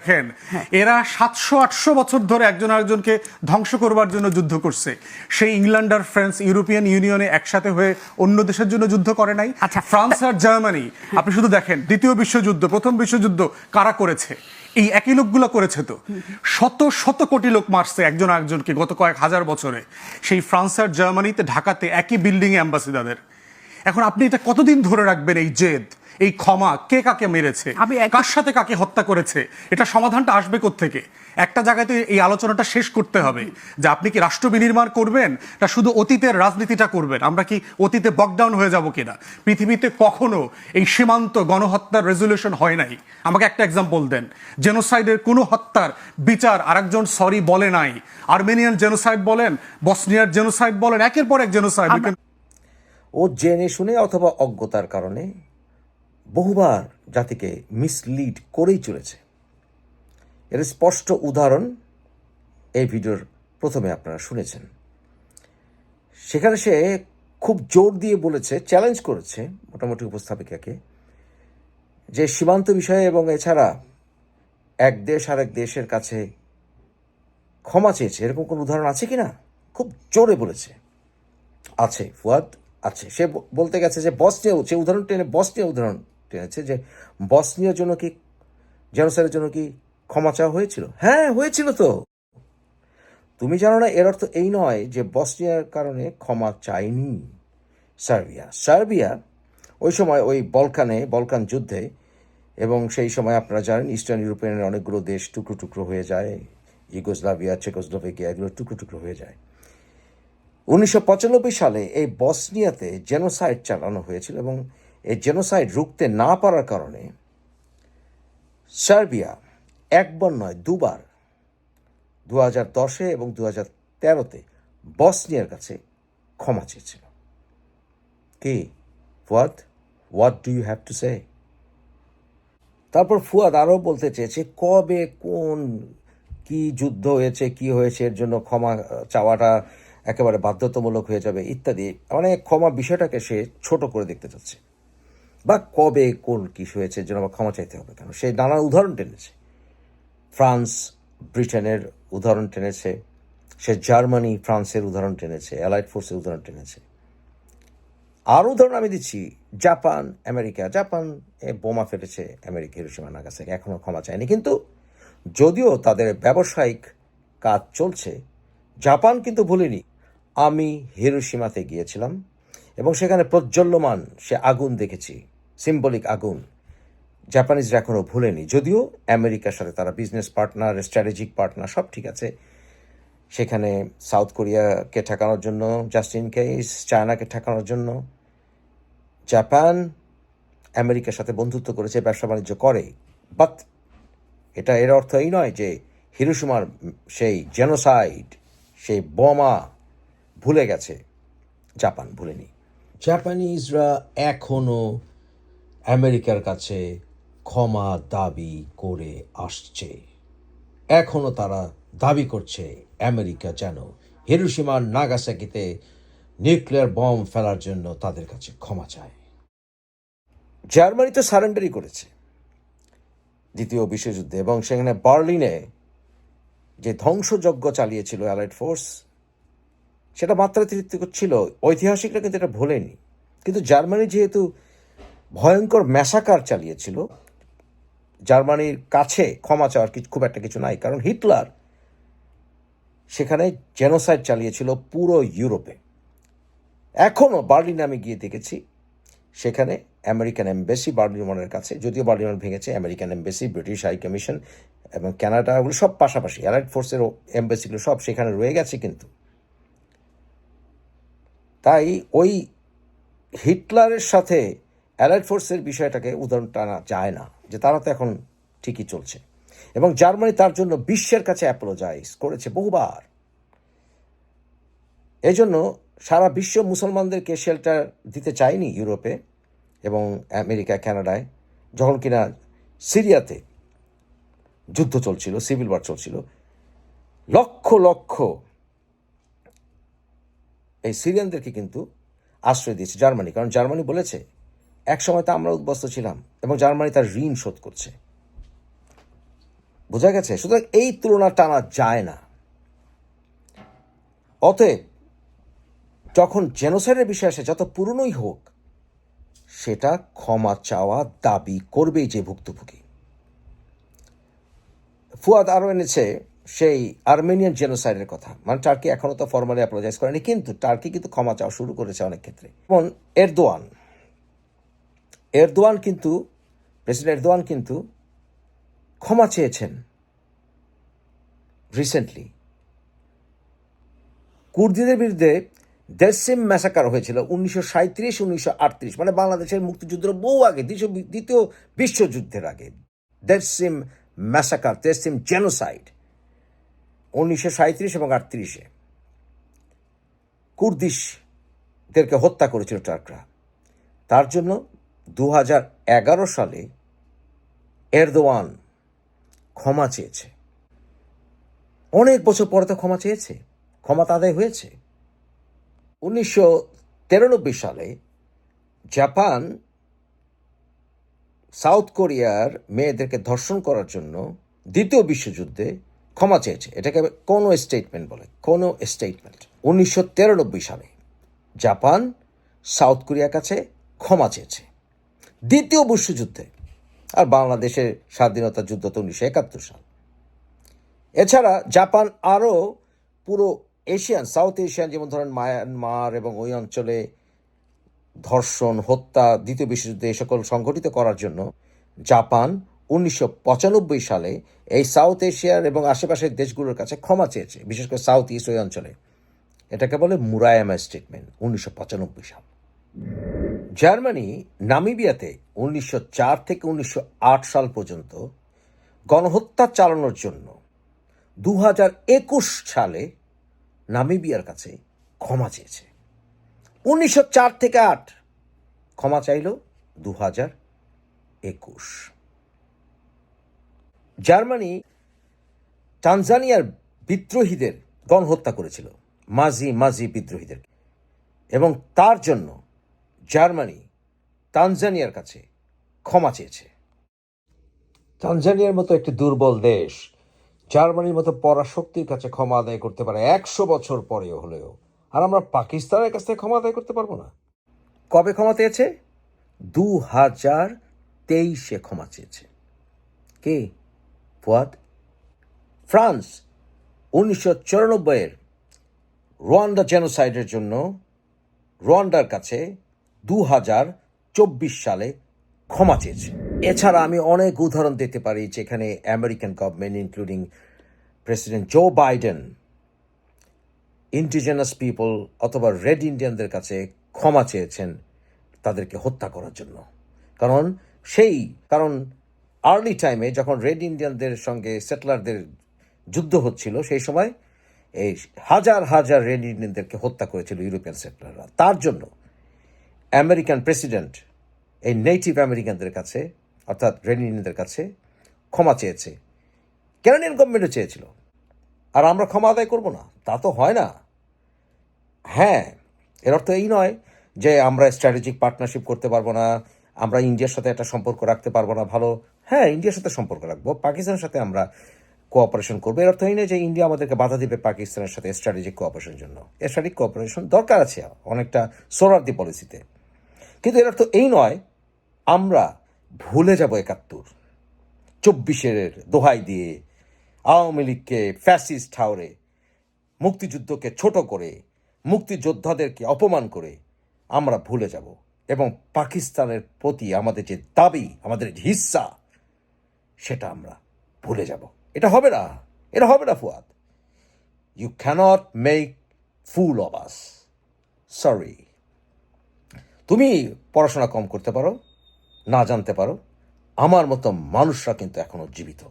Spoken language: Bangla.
দেখেন এরা সাতশো আটশো বছর ধরে একজন আরেকজনকে ধ্বংস করবার জন্য যুদ্ধ করছে। সেই ইংল্যান্ড আর ফ্রান্স ইউরোপিয়ান ইউনিয়নে একসাথে হয়ে অন্য দেশের জন্য যুদ্ধ করে নাই। আচ্ছা। ফ্রান্স আর জার্মানি আপনি শুধু দেখেন দ্বিতীয় বিশ্বযুদ্ধ প্রথম বিশ্বযুদ্ধ কারা করেছে? এই একই লোকগুলো করেছে তো। শত শত কোটি লোক মারছে একজন আরেকজনকে গত কয়েক হাজার বছরে। সেই ফ্রান্স আর জার্মানিতে ঢাকাতে একই বিল্ডিং অ্যাম্বাসিডারদের এখন আপনি এটা কতদিন ধরে রাখবেন এই জেদ? এই ক্ষমা কে কাকে মেরেছে? আমি এক- কার সাথে কাকে হত্যা করেছে? এটা সমাধানটা আসবে থেকে একটা জায়গাতে এই আলোচনাটা শেষ করতে হবে। যে আপনি কি রাষ্ট্র বিনির্মাণ করবেন না শুধু অতীতের রাজনীতিটা করবেন? আমরা কি অতীতে বকডাউন হয়ে যাব কিনা? পৃথিবীতে কখনো এই সীমান্ত গণহত্যার রেজলিউশন হয় নাই? আমাকে একটা এক্সাম্পল দেন। জেনোসাইডের কোনো হত্যার বিচার আরেকজন সরি বলে নাই। আর্মেনিয়ান জেনোসাইড বলেন বসনিয়ার জেনোসাইড বলেন একের পর এক জেনোসাইড ও জেনে শুনে অথবা অজ্ঞতার কারণে বহুবার জাতিকে মিসলিড করেই চলেছে। এর স্পষ্ট উদাহরণ এই ভিডিওর প্রথমে আপনারা শুনেছেন। সেখানে সে খুব জোর দিয়ে বলেছে চ্যালেঞ্জ করেছে মোটামুটি উপস্থাপিকাকে, যে সীমান্ত বিষয়ে এবং এছাড়া এক দেশ আর এক দেশের কাছে ক্ষমা চেয়েছে। এরকম কোনো উদাহরণ আছে কি না খুব জোরে বলেছে। আছে, ফুয়াদ, আছে। সে বলতে গেছে যে বসনিয়া সে উদাহরণ টেনে বসনিয়া উদাহরণ টেনেছে যে বসনিয়ার জন্য কি জেনোসাইডের জন্য কি ক্ষমা চাওয়া হয়েছিল? হ্যাঁ হয়েছিল তো। তুমি জানো না, এর অর্থ এই নয় যে বসনিয়ার কারণে ক্ষমা চায়নি সার্বিয়া। সার্বিয়া ওই সময় ওই বলকানে, বলকান যুদ্ধে, এবং সেই সময় আপনারা জানেন ইস্টার্ন ইউরোপিয়ানের অনেকগুলো দেশ টুকরো টুকরো হয়ে যায় ইগোসলাভিয়া চেকোসলোভেকিয়া, এগুলো টুকরো টুকরো হয়ে যায়। উনিশশো পঁচানব্বই সালে এই বসনিয়াতে জেনোসাইড চালানো হয়েছিল এবং এই জেনোসাইড রুখতে না পারার কারণে সার্বিয়া একবার নয়, দুবার দু হাজার দশে এবং দু হাজার তেরোতে বসনিয়ার কাছে ক্ষমা চেয়েছিল। কি? Fuad? What do you have to say তারপর ফুয়াদ আরও বলতে চেয়েছে, কবে, কোন, কি যুদ্ধ হয়েছে, কি হয়েছে, এর জন্য ক্ষমা চাওয়াটা একেবারে বাধ্যতামূলক হয়ে যাবে ইত্যাদি মানে ক্ষমা বিষয়টাকে সে ছোট করে দেখতে চাচ্ছে। বা কবে কোন কি হয়েছে জন্য আবার ক্ষমা চাইতে হবে কেন? সে নানা উদাহরণ টেনেছে। ফ্রান্স, ব্রিটেনের উদাহরণ টেনেছে। সে জার্মানি, ফ্রান্সের উদাহরণ টেনেছে। অ্যালাইড ফোর্সের উদাহরণ টেনেছে। আর উদাহরণ আমি দিচ্ছি। Japan, America. জাপান এ বোমা ফেটেছে আমেরিকা হিরোসীমা নাগাসাকি। এখনও ক্ষমা চায়নি। কিন্তু যদিও তাদের ব্যবসায়িক কাজ চলছে, জাপান কিন্তু ভুলেনি। আমি হিরোসীমাতে গিয়েছিলাম। এবং সেখানে প্রজ্বল্যমান সে আগুন দেখেছি সিম্বলিক আগুন। জাপানিজরা এখনও ভুলেনি, যদিও আমেরিকার সাথে তারা বিজনেস পার্টনার স্ট্র্যাটেজিক পার্টনার সব ঠিক আছে। সেখানে সাউথ কোরিয়াকে ঠেকানোর জন্য জাস্টিন কেস চায়নাকে ঠেকানোর জন্য। জাপান আমেরিকার সাথে বন্ধুত্ব করেছে, ব্যবসা বাণিজ্য করে। বাট এটা এর অর্থ এই নয় যে হিরোসীমার সেই জেনোসাইড সেই বোমা ভুলে গেছে। জাপান ভুলেনি। জাপানিজরা এখনও আমেরিকার কাছে ক্ষমা দাবি করে আসছে। এখনও তারা দাবি করছে আমেরিকা যেন হিরোসীমার নাগাসাকিতে নিউক্লিয়ার বম ফেলার জন্য তাদের কাছে ক্ষমা চায়। জার্মানি তো সারেন্ডারই করেছে। দ্বিতীয় বিশ্বযুদ্ধে এবং সেখানে বার্লিনে যে ধ্বংসযজ্ঞ চালিয়েছিল অ্যালাইড ফোর্স সেটা মাত্রাতিরিক্ত ছিল। ঐতিহাসিকরা কিন্তু এটা ভোলেনি। কিন্তু জার্মানি যেহেতু ভয়ঙ্কর ম্যাসাকার চালিয়েছিল, জার্মানির কাছে ক্ষমা চাওয়ার কিছু খুব একটা কিছু নাই। কারণ হিটলার সেখানে জেনোসাইড চালিয়েছিল পুরো ইউরোপে। এখনও বার্লিনে আমি গিয়ে দেখেছি। সেখানে আমেরিকান এমবেসি বার্লিনমনের কাছে, যদিও বার্লিনমন ভেঙেছে, American embassy, British high commission এবং কানাডা ওগুলো সব পাশাপাশি, অ্যালাইড ফোর্সের এমবেসিগুলো সব সেখানে রয়ে গেছে কিন্তু। তাই ওই হিটলারের সাথে অ্যালাইড ফোর্সের বিষয়টাকে উদাহরণ টানা যায় না, যে তারা তো এখন ঠিকই চলছে। এবং জার্মানি তার জন্য বিশ্বের কাছে অ্যাপোলোজাইজ করেছে বহুবার। এই জন্য সারা বিশ্ব মুসলমানদেরকে শেল্টার দিতে চায়নি ইউরোপে এবং আমেরিকা, কানাডায়, যখন কিনা সিরিয়াতে যুদ্ধ চলছিল সিভিল ওয়ার চলছিল, লক্ষ লক্ষ এই সিরিয়ানদেরকে কিন্তু আশ্রয় দিয়েছে জার্মানি, কারণ জার্মানি বলেছে এক সময় তো আমরা উদ্বস্ত ছিলাম এবং জার্মানি তার ঋণ শোধ করছে। বোঝা গেছে? সুতরাং এই তুলনা টানা যায় না। অতএব যখন জেনোসাইডের বিষয় আসে, যত পুরনোই হোক, সেটা ক্ষমা চাওয়া দাবি করবেই যে ভুক্তভোগী। ফুয়াদ আরও এনেছে সেই আর্মেনিয়ান জেনোসাইডের কথা। মানে টার্কি এখনও তো ফর্মালি অ্যাপ্রোজাইজ করেনি, কিন্তু টার্কি কিন্তু ক্ষমা চাওয়া শুরু করেছে অনেক ক্ষেত্রে। যেমন এরদোয়ান এরদোয়ান কিন্তু প্রেসিডেন্ট এরদোয়ান কিন্তু ক্ষমা চেয়েছেন রিসেন্টলি কুর্দিদের বিরুদ্ধে দেশিম ম্যাসাকার হয়েছিল উনিশশো সাঁত্রিশ উনিশশো আটত্রিশ মানে বাংলাদেশের মুক্তিযুদ্ধের বহু আগে, দ্বিতীয় দ্বিতীয় বিশ্বযুদ্ধের আগে। দেশিম ম্যাসাকার দেশিম জেনোসাইড উনিশশো সাঁত্রিশ এবং আটত্রিশে। কুর্দিশদেরকে হত্যা করেছিল টার্করা। তার জন্য দু এগারো সালে এরদোয়ান ক্ষমা চেয়েছে। অনেক বছর পরে তো ক্ষমা চেয়েছে, ক্ষমা আদায় হয়েছে। উনিশশো তিরানব্বই সালে জাপান, সাউথ কোরিয়ার মেয়েদেরকে ধর্ষণ করার জন্য দ্বিতীয় বিশ্বযুদ্ধে ক্ষমা চেয়েছে। এটাকে কোনো স্টেটমেন্ট বলে, কোনো স্টেটমেন্ট উনিশশো তিরানব্বই সালে জাপান, সাউথ কোরিয়ার কাছে ক্ষমা চেয়েছে। দ্বিতীয় বিশ্বযুদ্ধে, আর বাংলাদেশের স্বাধীনতা যুদ্ধ তো উনিশশো একাত্তর সাল। এছাড়া জাপান আরও পুরো এশিয়ান, সাউথ এশিয়ান, যেমন ধরেন মায়ানমার এবং ওই অঞ্চলে ধর্ষণ, হত্যা, দ্বিতীয় বিশ্বযুদ্ধে এ সকল সংগঠিত করার জন্য জাপান উনিশশো পঁচানব্বই সালে এই সাউথ এশিয়ার এবং আশেপাশের দেশগুলোর কাছে ক্ষমা চেয়েছে, বিশেষ করে সাউথ ইস্ট ওই অঞ্চলে। এটাকে বলে মুরায়ামা স্টেটমেন্ট, উনিশশো পঁচানব্বই সাল। জার্মানি, নামিবিয়াতে উনিশশো চার থেকে উনিশশো আট সাল পর্যন্ত গণহত্যা চালানোর জন্য দু হাজার একুশ সালে নামিবিয়ার কাছে ক্ষমা চেয়েছে। উনিশশো চার থেকে আট, ক্ষমা চাইল দু হাজার একুশ। জার্মানি টানজানিয়ার বিদ্রোহীদের গণহত্যা করেছিল মাঝি মাঝি বিদ্রোহীদের এবং তার জন্য জার্মানি তানজানিয়ার কাছে ক্ষমা চেয়েছে। তানজানিয়ার মতো একটি দুর্বল দেশ জার্মানির মতো পরাশক্তির কাছে ক্ষমা আদায় করতে পারে একশো বছর পরেও হলেও। আর আমরা পাকিস্তানের কাছ থেকে ক্ষমা আদায় করতে পারব না। কবে ক্ষমা চেয়েছে? দু হাজার তেইশে ক্ষমা চেয়েছে। কে? ফুয়াদ, ফ্রান্স, উনিশশো চুরানব্বইয়ের রোয়ান্ডা জেনোসাইডের জন্য রোয়ান্ডার কাছে দু হাজার চব্বিশ সালে ক্ষমা চেয়েছে। এছাড়া আমি অনেক উদাহরণ দিতে পারি যেখানে American government including president Joe Biden indigenous people অথবা রেড ইন্ডিয়ানদের কাছে ক্ষমা চেয়েছেন তাদেরকে হত্যা করার জন্য। কারণ সেই, কারণ আর্লি টাইমে যখন রেড ইন্ডিয়ানদের সঙ্গে সেটলারদের যুদ্ধ হচ্ছিল, সেই সময় এই হাজার হাজার রেড ইন্ডিয়ানদেরকে হত্যা করেছিল ইউরোপিয়ান সেটলাররা। তার জন্য আমেরিকান প্রেসিডেন্ট এই নেটিভ আমেরিকানদের কাছে, অর্থাৎ রেড ইন্ডিয়ানদের কাছে ক্ষমা চেয়েছে। ক্যানাডিয়ান গভর্নমেন্টও চেয়েছিল। আর আমরা ক্ষমা আদায় করব না, তা তো হয় না। হ্যাঁ এর অর্থ এই নয় যে আমরা স্ট্র্যাটেজিক পার্টনারশিপ করতে পারব না, আমরা ইন্ডিয়ার সাথে একটা সম্পর্ক রাখতে পারব না ভালো। হ্যাঁ ইন্ডিয়ার সাথে সম্পর্ক রাখব। পাকিস্তানের সাথে আমরা কোঅপারেশন করব। এর অর্থ এই নয় যে ইন্ডিয়া আমাদেরকে বাধা দিবে পাকিস্তানের সাথে স্ট্র্যাটেজিক কোঅপারেশনের জন্য। স্ট্র্যাটেজিক কোঅপারেশন দরকার আছে অনেকটা সোরারদি পলিসিতে কিন্তু এর অর্থ এই নয়, আমরা ভুলে যাব একাত্তর। চব্বিশের দোহাই দিয়ে আওয়ামী লীগকে ফ্যাসিস্ট ঠাউরে মুক্তিযুদ্ধকে ছোট করে, মুক্তিযোদ্ধাদেরকে অপমান করে আমরা ভুলে যাব। এবং পাকিস্তানের প্রতি আমাদের যে দাবি, আমাদের হিস্সা সেটা আমরা ভুলে যাব। এটা হবে না। এটা হবে না, Fuad. You can't make fool of us sorry তুমি পড়াশোনা কম করতে পারো, না জানতে পারো। আমার মতো মানুষরা কিন্তু এখনও জীবিত।